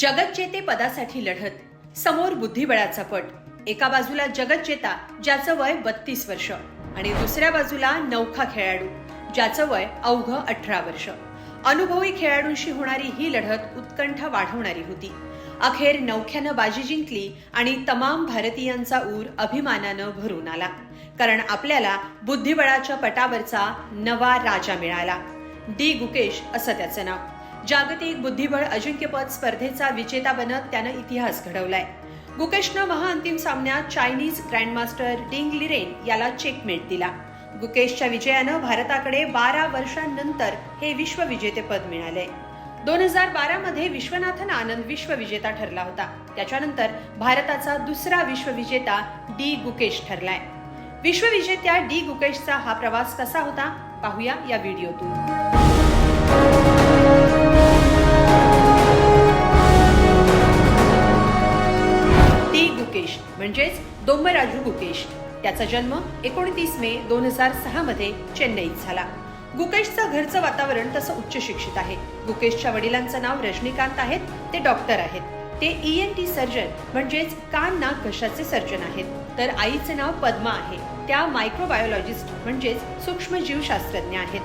जगज्जेते पदासाठी लढत. समोर बुद्धिबळाचा पट. एका बाजूला जगज्जेता ज्याचं वय बत्तीस वर्ष. आणि दुसऱ्या बाजूला नौखा खेळाडू ज्याचं वय अवघ अठरा वर्ष. अनुभवी खेळाडूंशी होणारी ही लढत उत्कंठा वाढवणारी होती. अखेर नौख्यानं बाजी जिंकली आणि तमाम भारतीयांचा ऊर अभिमानानं भरून आला. कारण आपल्याला बुद्धिबळाच्या पटावरचा नवा राजा मिळाला. डी. गुकेश असं त्याचं नाव. जागतिक बुद्धिबळ अजिंक्यपद स्पर्धेचा विजेता बनत त्यानं इतिहास घडवलाय. गुकेशनं महाअंतिम सामन्यात चायनीज ग्रँडमास्टर डिंग लिरेन याला चेकमेट दिला. गुकेशच्या विजयानं भारताकडे बारा वर्षांनंतर हे विश्वविजेतेपद मिळाले दोन हजार बारा मध्ये विश्वनाथन आनंद विश्वविजेता ठरला होता. त्याच्यानंतर भारताचा दुसरा विश्वविजेता डी गुकेश ठरलाय. विश्वविजेत्या डी गुकेशचा हा प्रवास कसा होता? पाहूया या व्हिडिओतून. गुकेश. त्याचा जन्म एकोणतीस मे दोन हजार सहा मध्ये चेन्नईत झाला. गुकेशचं घरचं वातावरण तसं उच्च शिक्षित आहे. गुकेशच्या वडिलांचं नाव रजनीकांत आहेत ते डॉक्टर आहेत. ते ई एन टी सर्जन म्हणजेच कान नाक घशाचे सर्जन आहेत. तर आईचे नाव पद्मा आहे. त्या मायक्रोबायोलॉजिस्ट म्हणजेच सूक्ष्मजीवशास्त्रज्ञ आहेत.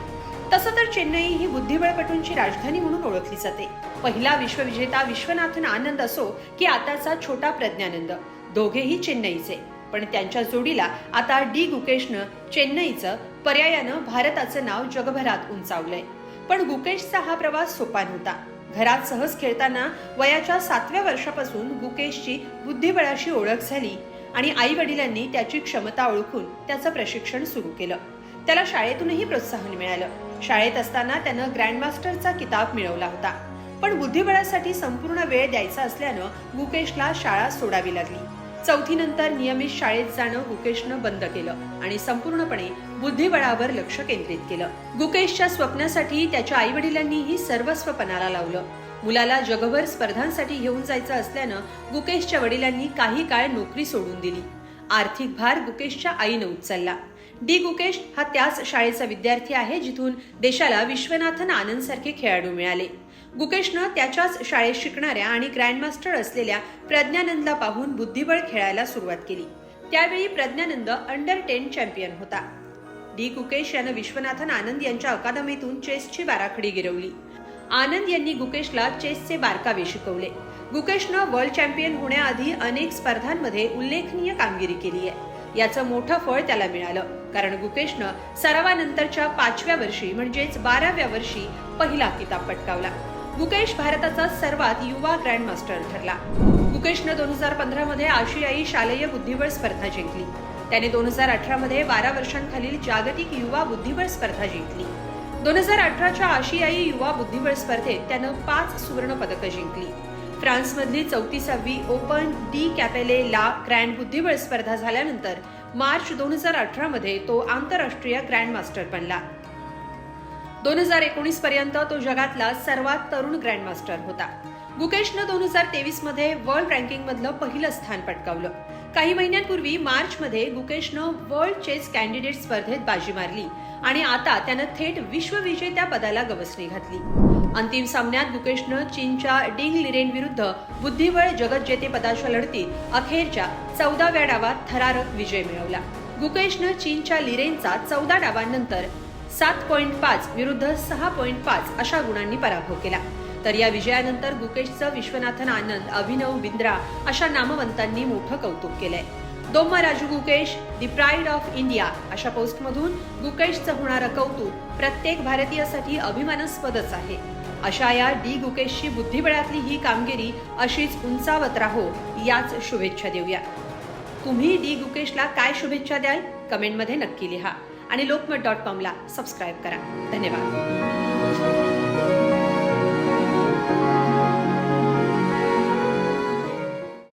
तसं तर चेन्नई ही बुद्धिबळपटूंची राजधानी म्हणून ओळखली जाते. पहिला विश्वविजेता विश्वनाथन आनंद असो की आताचा छोटा प्रज्ञानंद. दोघेही चेन्नईचे. पण त्यांच्या जोडीला आता डी गुकेशनं चेन्नईचं पर्यायानं भारताचं नाव जगभरात उंचावलंय. पण गुकेशचा हा प्रवास सोपा नव्हता. घरात सहज खेळताना वयाच्या सातव्या वर्षापासून गुकेशची बुद्धिबळाशी ओळख झाली आणि आई वडिलांनी त्याची क्षमता ओळखून त्याचं प्रशिक्षण सुरू केलं. त्याला शाळेतूनही प्रोत्साहन मिळालं. शाळेत असताना त्यानं ग्रँडमास्टरचा किताब मिळवला होता. पण बुद्धिबळासाठी संपूर्ण वेळ द्यायचा असल्यानं गुकेशला शाळा सोडावी लागली. चौथीनंतर नियमित शाळेत जाणं गुकेशनं बंद केलं आणि संपूर्णपणे बुद्धिबळावर लक्ष केंद्रित केलं. गुकेशच्या स्वप्नासाठी त्याच्या आई वडिलांनीही सर्वस्व पणाला लावलं. मुलाला जगभर स्पर्धांसाठी घेऊन जायचं असल्यानं गुकेशच्या वडिलांनी काही काळ नोकरी सोडून दिली. आर्थिक भार गुकेशच्या आईनं उचलला. डी गुकेश हा त्याच शाळेचा विद्यार्थी आहे जिथून देशाला विश्वनाथन आनंद सारखे खेळाडू मिळाले. गुकेशनं त्याच्याच शाळेत शिकणाऱ्या आणि ग्रँडमास्टर असलेल्या प्रज्ञानंदला पाहून बुद्धिबळ खेळायला सुरुवात केली. त्यावेळी प्रज्ञानंद अंडर टेन चॅम्पियन होता. डी. गुकेश यानं विश्वनाथन आनंद यांच्या अकादमीतून चेसची बाराखडी गिरवली. आनंद यांनी गुकेशला चेसचे बारकावे शिकवले. गुकेशनं वर्ल्ड चॅम्पियन होण्याआधी अनेक स्पर्धांमध्ये उल्लेखनीय कामगिरी केली आहे. याचं मोठं फळ त्याला मिळालं. कारण गुकेशनं सरावानंतरच्या पाचव्या वर्षी म्हणजेच बाराव्या वर्षी पहिला किताब पटकावला. गुकेश भारताचा सर्वात युवा ग्रँडमास्टर ठरला. गुकेशनं दोन हजार पंधरामध्ये आशियाई शालेय बुद्धिबळ स्पर्धा जिंकली. त्याने दोन हजार अठरामध्ये बारा वर्षांखालील जागतिक युवा बुद्धिबळ स्पर्धा जिंकली. दोन हजार अठराच्या आशियाई युवा बुद्धिबळ स्पर्धेत त्यानं पाच सुवर्ण पदकं जिंकली. फ्रान्समधली चौतीसावी ओपन डी कॅपेले ला ग्रँड बुद्धिबळ स्पर्धा झाल्यानंतर मार्च दोन हजार अठरामध्ये तो आंतरराष्ट्रीय ग्रँडमास्टर बनला. दोन हजार एकोणीस पर्यंत तो जगातला सर्वात तरुण ग्रँडमास्टर होता. गुकेशनं दोन हजार तेवीसमध्ये वर्ल्ड रँकिंग मधलं पहिलं स्थान पटकावलं. काही महिन्यांपूर्वी मार्च मध्ये गुकेशनं वर्ल्ड चेस कॅन्डिडेट स्पर्धेत बाजी मारली आणि आता त्यानं थेट विश्वविजेत्या पदाला गवसणी घातली. अंतिम सामन्यात गुकेशनं चीनच्या डिंग लिरेन विरुद्ध बुद्धिबळ जगज्जेते पदाच्या लढतीत अखेरच्या चौदाव्या डावात थरारक विजय मिळवला. गुकेशनं चीनच्या लिरेनचा चौदा डावांनंतर सात पॉईंट पाच विरुद्ध सहा पॉईंट पाच अशा गुणांनी पराभव केला. तर या विजयानंतर गुकेशचं विश्वनाथन आनंद अभिनव बिंद्रा अशा नामवंतांनी मोठं कौतुक केलंय. Dommaraju Gukesh the pride of India अशा पोस्टमधून गुकेशचं होणारं कौतुक प्रत्येक भारतीयासाठी अभिमानास्पदच आहे. अशा या डी गुकेशची बुद्धिबळातली ही कामगिरी अशीच उंचावत राहो याच शुभेच्छा देऊया. तुम्ही डी गुकेशला काय शुभेच्छा द्याल? कमेंटमध्ये नक्की लिहा. आणि लोकमत डॉट कॉमला सबस्क्राईब करा. धन्यवाद.